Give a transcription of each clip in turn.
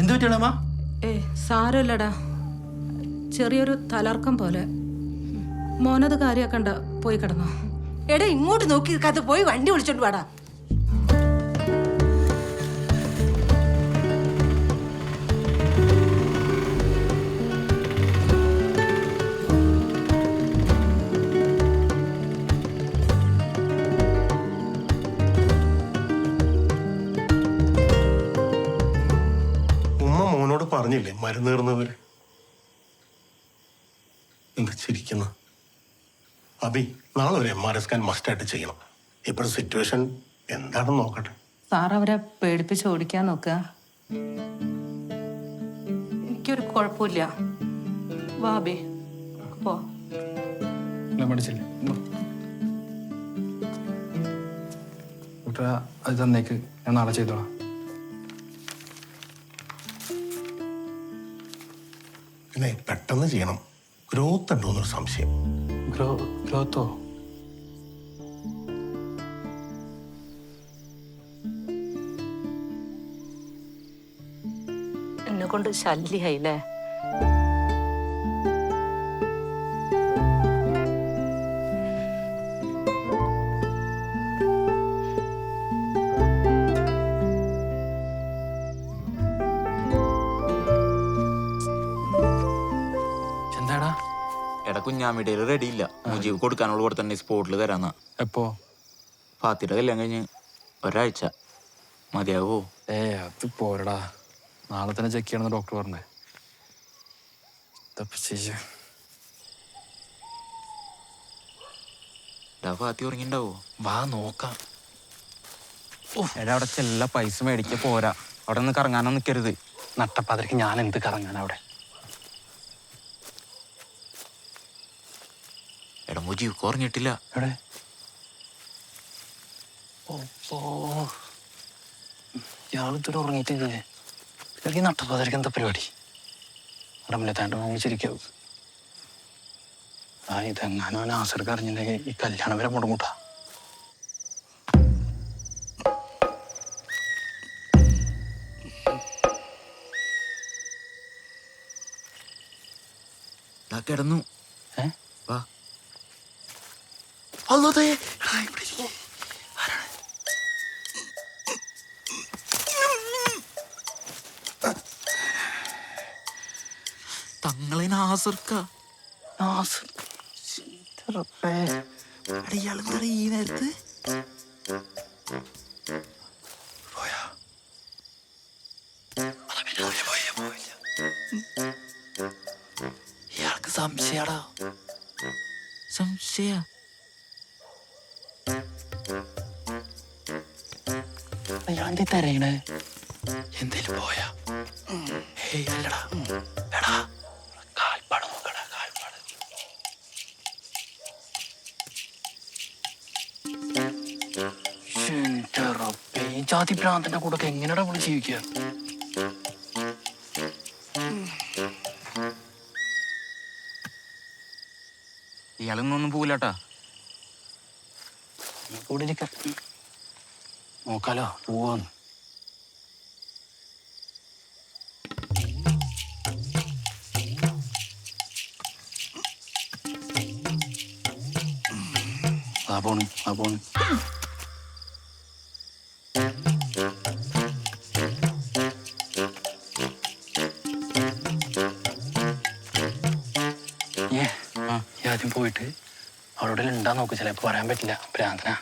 എന്തു ഏ ചെറിയൊരു തലർക്കം പോലെ. മോനത് കാര്യാക്കണ്ട പോയി കിടന്നോ. എടാ ഇങ്ങോട്ട് നോക്കി പോയി വണ്ടി വിളിച്ചോണ്ട് വാടാ. പറഞ്ഞില്ലേ മരുന്ന് തീർന്നവര് എന്താ ചിരിക്കുന്ന അബി നാളെ ഒരു എം ആർ എസ് സ്കാൻ മസ്റ്റായിട്ട് ചെയ്യണം ഇപ്പോഴത്തെ സിറ്റുവേഷൻ എന്താണെന്ന് നോക്കട്ടെ സാർ അവരെ പേടിപ്പിച്ച് ഓടിക്കാൻ നോക്കുക എനിക്കൊരു കുഴപ്പമില്ല വാബി പോ മടിച്ചില്ലേ കൂട്ടുകാ അത് തന്നേക്ക് ഞാൻ നാളെ ചെയ്തോളാം പിന്നെ ചെയ്യണം. ഗ്രോത്ത് ഉണ്ടോ എന്നൊരു സംശയം. ഗ്രോ ഗ്രോത്തോ? എന്നെ കൊണ്ട് ശല്യായില്ലേ? എടാ കുഞ്ഞാമിടയിൽ റെഡി ഇല്ല. മുജീബ് കൊടുക്കാനുള്ള കൂടെ തന്നെ സ്പോട്ടിൽ തരാന്ന. എപ്പോ? ഫാത്തിയുടെ കല്യാണം കഴിഞ്ഞ് ഒരാഴ്ച. മതിയാവോ? ഏ അത് പോരടാ. നാളെ തന്നെ ചെക്ക് ചെയ്യണമെന്ന് ഡോക്ടർ പറഞ്ഞേ. ഫാത്തി ഉറങ്ങിണ്ടാവോ? വാ നോക്കാം. എടാ അവിടെ ചെല്ല പൈസ മേടിക്ക പോരാ. അവിടെ നിന്ന് കറങ്ങാനോ നിൽക്കരുത് നട്ടപ്പാതിരക്ക് ഞാൻ എന്ത് കറങ്ങാൻ അവിടെ? എടാ മുജീബ് കുറഞ്ഞിട്ടില്ല എവിടെ? ഉറങ്ങിയിട്ടില്ലേ എന്താ പരിപാടി? അവിടെ മുന്നേ താണ്ട് വാങ്ങിച്ചിരിക്കാവും ആ ഇതെങ്ങാനും അവൻ ആസർക്ക് അറിഞ്ഞിട്ടുണ്ടെങ്കിൽ ഈ കല്യാണം വരെ മുടങ്ങൂട്ടാ. കിടന്നു ഏ വാ തങ്ങളെ നാസർക്ക നാസർ റബ്ബേ. ഇയാളെന്താ ഈ നേരത്ത് പോയാ അതാ പിന്നെ അവർ പോയ പോയില്ല ഇയാൾക്ക് സംശയാടാ സംശയ ഞാൻ തരയണേ എന്തേലും പോയാ? ഏയ് അല്ലടാ. എടാ കാൽപ്പാട് നോക്കടാ കാൽപ്പാട്. എന്റെ റബ്ബേ, ഈ ജാതി ഭ്രാന്തന്റെ കൂടെ ഒക്കെ എങ്ങനെയാടാ നമ്മൾ ജീവിക്കുക? ഇയാളൊന്നും ഒന്നും പോവില്ലാട്ടാ. കൂടെ ഇരിക്ക നോക്കാലോ പോവാന്ന് ആ പോണു ആ പോണു. ആദ്യം പോയിട്ട് അവിടെ ഉണ്ടാ നോക്ക് ചിലപ്പോ പറയാൻ പറ്റില്ല. ഭ്രാന്തനാ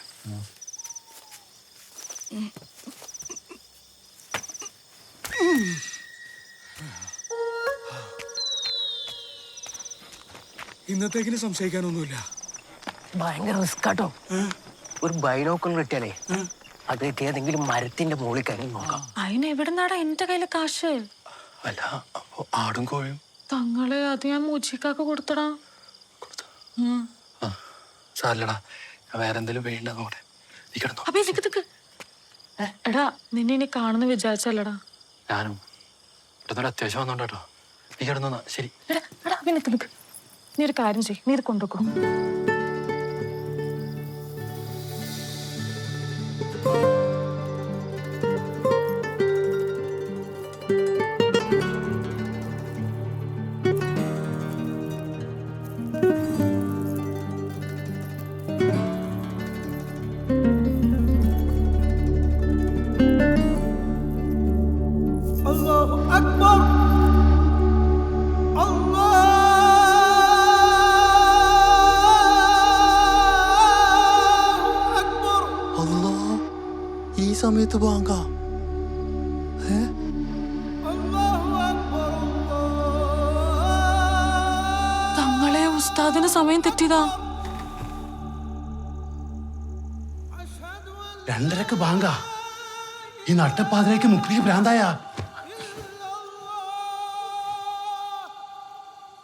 ഇന്നത്തേക്കിന് സംശയിക്കാനൊന്നുമില്ല. ഭയങ്കര റിസ്ക് ആട്ടോ. ഒരു ബൈനോക്കൾ കിട്ടിയാലേ അത് കിട്ടി ഏതെങ്കിലും മരത്തിന്റെ മുകളിൽ കയറി നോക്കാം. അതിന് എവിടുന്നാടാ എന്റെ കയ്യിൽ കാശ്? അല്ല അപ്പൊ ആടും കോഴിയും? തങ്ങളെ അത് ഞാൻ മൂച്ചിക്കാക്ക് കൊടുത്തടാ. ആ സാരല്ലടാ ഞാൻ വേറെ വേണ്ട നോട്ടെ നീ കിടന്നോ അപ്പൊ എടാ നിന്നെ ഇനി കാണുന്ന വിചാരിച്ചല്ലടാ. ഞാനും. ഇവിടുന്ന് അത്യാവശ്യം വന്നോട്ടോ നീ കിടന്നു ശരി. എടാ എടാ അപ്പൊ നിക്ക് നിക്ക്. നീ ഒരു കാര്യം ചെയ്യ്. നീ ഇത് കൊണ്ടുവെക്കോ. സമയത്ത് ബാങ്കാ തങ്ങളെ ഉസ്താദിന് സമയം തെറ്റിയതാ. രണ്ടരക്ക് ബാങ്ക ഈ നട്ടപ്പാതിലേക്ക് മുക്രിക്ക് ഭ്രാന്തായ.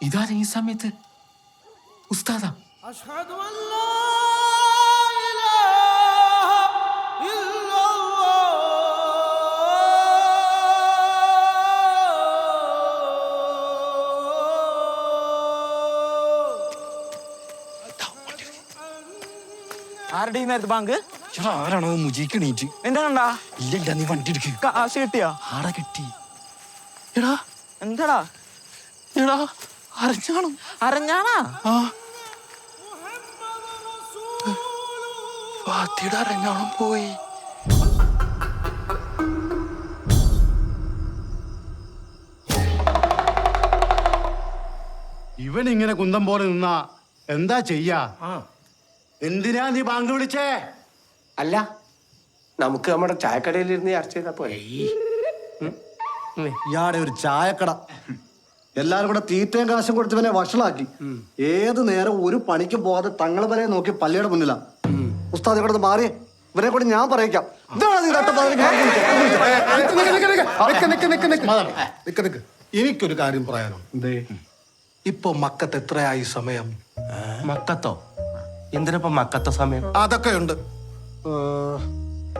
ഇതാണ് ഈ സമയത്ത്? ഉസ്താദാ. ആരുടെ ഈ നേരത്തെ ബാങ്ക്? ആരാണോ മുജിക്ക് എണീറ്റ്? എന്താണ്ടാ ഇല്ല ഇല്ല നീ വണ്ടി എടുക്ക്. കാശ് കിട്ടിയാ ആടെ കിട്ടി. എടാ. എന്താടാ? എടാ അറിഞ്ഞാണോ അറിഞ്ഞാണാ ആ. ഫാത്തിയുടെ അരഞ്ഞാണം പോയി. ഇവൻ ഇങ്ങനെ കുന്തം പോലെ നിന്നാ എന്താ ചെയ്യാ? എന്തിനാ നീ ബാങ്ക് വിളിച്ചേ അല്ല നമുക്ക് നമ്മുടെ ചായക്കടയിൽ ഇരുന്ന് ചർച്ച ചെയ്താ പോലെ ഇയാടെ ഒരു ചായക്കട എല്ലാരും കൂടെ തീറ്റയും കാശും കൊടുത്ത് ഇവനെ വഷളാക്കി ഏത് നേരം ഒരു പണിക്ക് പോവാതെ തങ്ങളെ വരെ നോക്കി പള്ളിയുടെ മുന്നിലാ ഉസ്താദ് ഇവിടെ മാറി ഇവരെ കൂടെ ഞാൻ പറയിക്കാം. എനിക്കൊരു കാര്യം പറയാനോ ഇപ്പൊ മക്കത്ത് എത്രയായി സമയം മക്കത്തോ എന്തിനപ്പോ മക്കത്ത സമയം? അതൊക്കെ ഉണ്ട്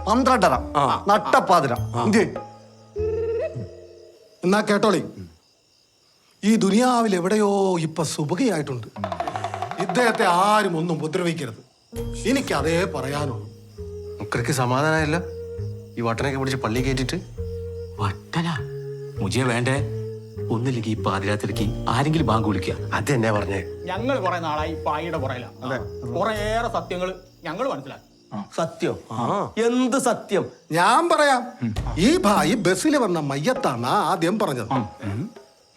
പന്ത്രണ്ടര. നട്ടപ്പാതിര. എന്നാ കേട്ടോളി. ഈ ദുനിയാവിൽ എവിടെയോ ഇപ്പൊ സുഭകയായിട്ടുണ്ട് ഇദ്ദേഹത്തെ ആരും ഒന്നും ഉപദ്രവിക്കരുത്. എനിക്ക് അതേ പറയാനുള്ളൂ. മുക്കർക്ക് സമാധാനമല്ല ഈ വട്ടനൊക്കെ പിടിച്ച് പള്ളി കയറ്റിട്ട്? വട്ടന? മുജിയെ വേണ്ടേ? ഒന്നില്ലെങ്കിൽ ഈ പാതിരാത്രിക്ക് ആരെങ്കിലും ബാങ്ക് വിളിക്കുക. അത് എന്നാ പറഞ്ഞേ? ഞങ്ങൾ കുറെ നാളായി പായിയുടെ പുറയില. കുറേയേറെ സത്യങ്ങൾ ഞങ്ങൾ മനസ്സിലാക്കി. സത്യം. എന്ത് സത്യം? ഞാൻ പറയാം. ഈ ഭായി ബസ്സിൽ വന്ന മയ്യത്താണ് ആദ്യം പറഞ്ഞത്.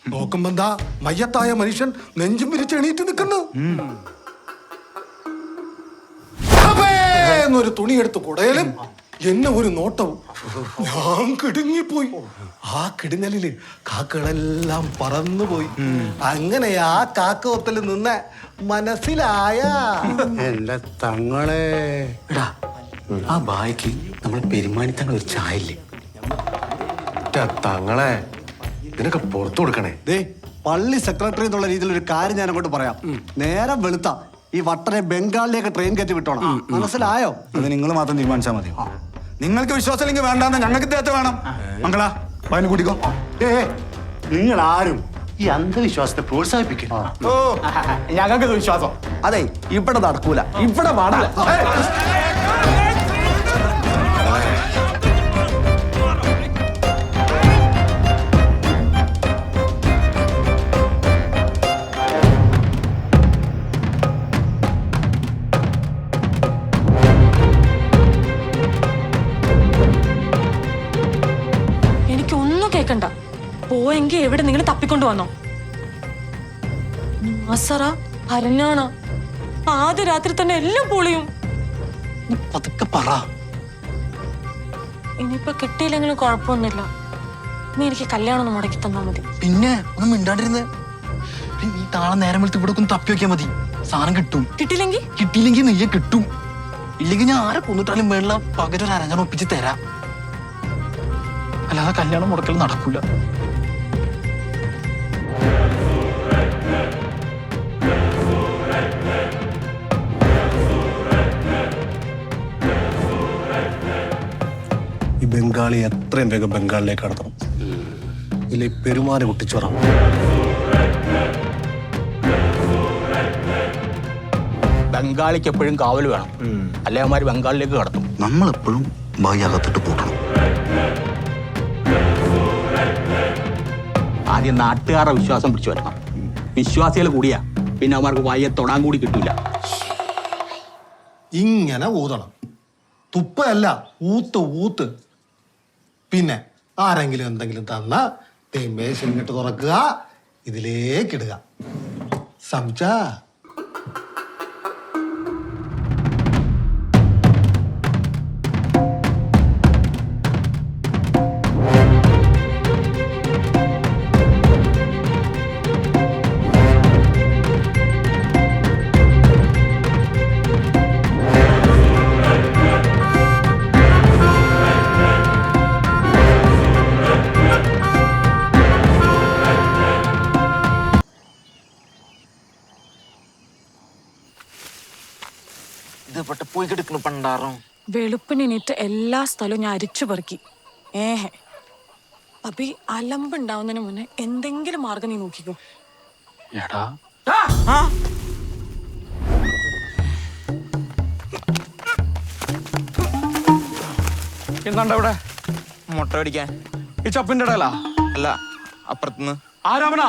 നോക്കുമ്പോ എന്താ മയ്യത്തായ മനുഷ്യൻ നെഞ്ചും പിരിച്ച് എണീറ്റ് നിൽക്കുന്നു. അബേ എന്നൊരു തുണി എടുത്ത് കുടയലും എന്നെ ഒരു നോട്ടവും ഞാൻ കിടുങ്ങിപ്പോയി. ആ കിടുങ്ങലിൽ കാക്കകളെല്ലാം പറന്നുപോയി. അങ്ങനെ ആ കാക്ക കാക്കവത്തിൽ നിന്ന് മനസ്സിലായ. എന്റെ തങ്ങളെ. എടാ ആ ബായ്ക്ക് നമ്മൾ പെരുമാനിത്തങ്ങൾ ഒരു ചായല്ലേ? തങ്ങളെ ഇതിനൊക്കെ പുറത്തു കൊടുക്കണേ. ദേ പള്ളി സെക്രട്ടറി എന്നുള്ള രീതിയിൽ ഒരു കാര്യം ഞാൻ അങ്ങോട്ട് പറയാം. നേരം വെളുത്ത ഈ വട്ടനെ ബംഗാളിലേക്ക് ട്രെയിൻ കയറ്റി വിട്ടോണം. മനസ്സിലായോ? അത് നിങ്ങൾ മാത്രം തീരുമാനിച്ചാൽ മതി നിങ്ങൾക്ക് വിശ്വാസമില്ലെങ്കിൽ വേണ്ടാന്ന് ഞങ്ങൾക്ക് ഇദ്ദേഹത്തെ വേണം? മംഗള പതിന് കൂട്ടിക്കോ ഏ നിങ്ങൾ ആരും ഈ അന്ധവിശ്വാസത്തെ പ്രോത്സാഹിപ്പിക്കണം ഓ. ഞങ്ങൾക്ക് വിശ്വാസം. അതെ ഇവിടെ നടക്കൂല. ഇവിടെ പാടില്ല. പോയെങ്കിൽ എവിടെ നിങ്ങൾ തപ്പിക്കൊണ്ടു വന്നോ? നാസറ പരഞ്ഞാണ ആദ്യ രാത്രി തന്നെ എല്ലാം പൊളിയും. പതുക്കെ പറ. ഇനിയിപ്പൊ കിട്ടിയില്ലെങ്കിലും കുഴപ്പമൊന്നുമില്ല. നീ എനിക്ക് കല്യാണം ഒന്ന് മുടക്കി തന്നാ മതി. പിന്നെ ഒന്നും മിണ്ടാണ്ടിരുന്ന്. നീ താളെ നേരം വെളുത്ത് ഇവിടെ ഒന്ന് തപ്പി വെക്കാൻ മതി. സാധനം കിട്ടും. കിട്ടിയില്ലെങ്കിൽ കിട്ടിയില്ലെങ്കിൽ നെയ്യ കിട്ടും. ഇല്ലെങ്കിൽ ഞാൻ ആരെ കൊന്നിട്ടാലും വേണ്ട പകരം ഒരു അരഞ്ഞാൻ ഒപ്പിച്ച് തരാം. അല്ലാതെ കല്യാണം മുടക്കൽ നടക്കൂല. ബംഗാളി എത്രയും വേഗം ബംഗാളിലേക്ക് കടത്തണം. ഇല്ല ഈ പെരുമാറി കുട്ടിച്ചോറാം ബംഗാളിക്ക് എപ്പോഴും കാവൽ വേണം. അല്ലെ അവന്മാര് ബംഗാളിലേക്ക് കടത്തും. നമ്മളെപ്പോഴും ബായി അകത്തിട്ട് പൂട്ടണം. ആദ്യം നാട്ടുകാരുടെ വിശ്വാസം പിടിച്ചു വരണം വിശ്വാസികൾ കൂടിയാ പിന്നെ അവന്മാർക്ക് വായെ തൊടാൻ കൂടി കിട്ടില്ല ഇങ്ങനെ ഊതണം. തുപ്പല്ല ഊത്ത് ഊത്ത്. പിന്നെ ആരെങ്കിലും എന്തെങ്കിലും തന്ന മേശിട്ട് തുറക്കുക ഇതിലേക്കിടുക സംസാ പോയി പണ്ടാറം. എല്ലാ സ്ഥലവും ഞാൻ അരിച്ചു പെറുക്കി. ഏഹെ. അപ്പൊ ഈ അലമ്പുണ്ടാവുന്നതിന് മുന്നേ എന്തെങ്കിലും മാർഗം നീ നോക്കിക്കോ. എടാ. എന്താണ്ട ഇവിടെ മുട്ട പിടിക്കാൻ. ഈ ചപ്പിന്റെ ഇടയിലാ? അല്ല അപ്പുറത്തുനിന്ന്. ആരാമനാ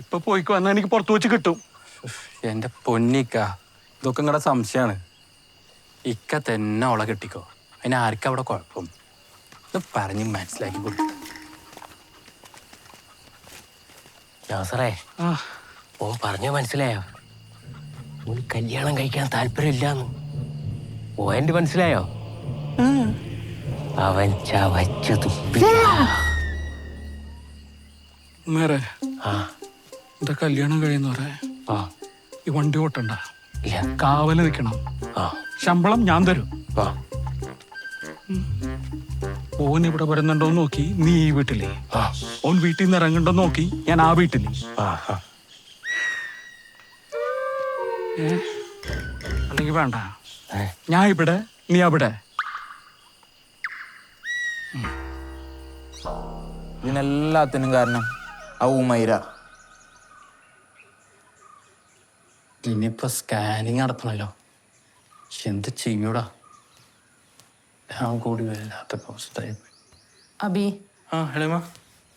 ഇപ്പൊ പോയിക്കോ എന്നാ എനിക്ക് പുറത്തു വെച്ച് കിട്ടും. എന്റെ പൊന്നിക്ക ഇതൊക്കെ നിങ്ങളുടെ സംശയമാണ് ഇക്ക തന്നെ ഓളെ കിട്ടിക്കോ. അതിന് ആർക്കും അവിടെ കുഴപ്പം? ഇത് പറഞ്ഞ് മനസ്സിലാക്കി കൊടുത്തു നാസറേ ഓ പറഞ്ഞ മനസ്സിലായോ? ഓന് കല്യാണം കഴിക്കാൻ താല്പര്യമില്ലാന്ന്. ഓന്റെ മനസ്സിലായോ? അവൻ ചവച്ചു തുപ്പി ആ. എന്റെ കല്യാണം കഴിയുന്നവരെ ആ. ഈ വണ്ടി ഓട്ടണ്ട. ഇല്ല. കാവൽ നിൽക്കണം. ആ. ശമ്പളം ഞാൻ തരും. ആ. ഓൻ ഇവിടെ വരുന്നുണ്ടോ നോക്കി നീ ഈ വീട്ടിലെ. ആ. ഓൻ വീട്ടിൽ നിന്ന് ഇറങ്ങണ്ടോ നോക്കി ഞാൻ ആ വീട്ടിൽ. ആ ആ. അല്ലെങ്കിൽ വേണ്ട. ഏ, ഞാൻ ഇവിടെ നീ അവിടെ. ഇതിനെല്ലാത്തിനും കാരണം ആ ഊമൈര ഇനിയിപ്പോ സ്കാനിങ് നടത്തണല്ലോ. എന്ത് ചെയ്യൂടാ? ഞാൻ കൂടി വല്ലാത്ത അവസ്ഥയായി. അബി. ആ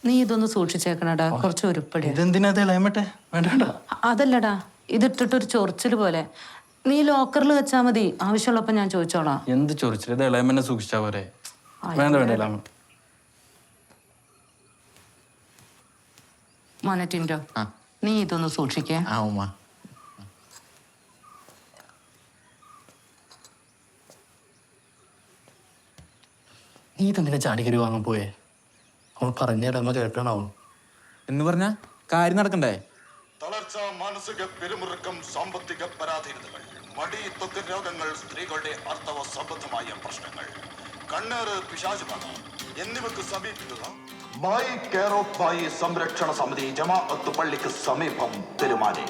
നീ ഇതൊന്ന് സൂക്ഷിച്ചേക്കണടാ കുറച്ച് ഉരുപ്പടി. ഇതെന്തിനാ ഇളയമട്ടെ വേണ്ട വേണ്ട അതല്ലടാ ഇതിട്ടിട്ടൊരു ചൊറിച്ചിൽ പോലെ. നീ ലോക്കറിൽ വെച്ചാ മതി ആവശ്യമുള്ളപ്പോ ഞാൻ ചോദിച്ചോളാം. എന്ത് ചൊറിച്ചിൽ? ഇത് ഇളയമ്മനെ സൂക്ഷിച്ചാ പോലെ വേണ്ട വേണ്ട ഇളയമ മോനറ്റിൻഡോ നീ ഇതൊന്ന് സൂക്ഷിക്കേ. ആ ഉമ്മ. നീ തന്നെ ചാടിക്കരി വാങ്ങാൻ പോയേ. അവൾ പറഞ്ഞ ഇടമ കേൾക്കണാവും? എന്ന് പറഞ്ഞ? കാര്യം നടക്കണ്ടേ? തളർച്ച മാനസിക പെരുമുറുക്കം സാമ്പത്തിക പരാധീനതകൾ മടി ത്വക്ക് രോഗങ്ങൾ സ്ത്രീകളുടെ അർത്ഥവ സംബന്ധമായ പ്രശ്നങ്ങൾ. കണ്ണേറ് പിശാചുബാധ എന്നിവക്ക് സമീപിക്കുക. ബായി കെയർ ഓഫ് ബായി സംരക്ഷണ സമിതി ജമാഅത്ത് പള്ളിക്ക് സമീപം പെരുമാനി